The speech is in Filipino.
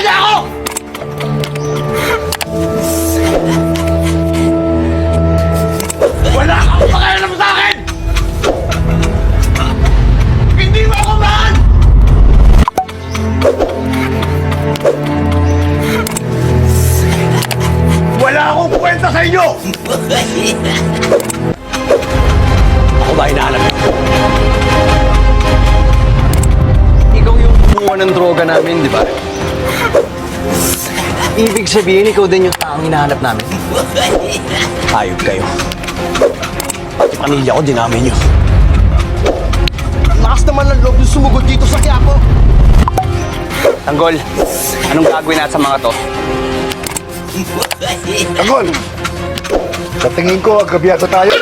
niya ako! Wala kang pakialam sa akin! Hindi mo ako mahal! Wala akong kwenta sa inyo! Kumuha ng droga namin, di ba? Ibig sabihin, ikaw din yung taong hinahanap namin. Hayop kayo. Pati pamilya ko, dinami niyo. Lakas naman ng loob yung sumugod dito sa Quiapo. Tanggol, anong gagawin natin sa mga to? Tanggol! Sa tingin ko, agabiyado tayo.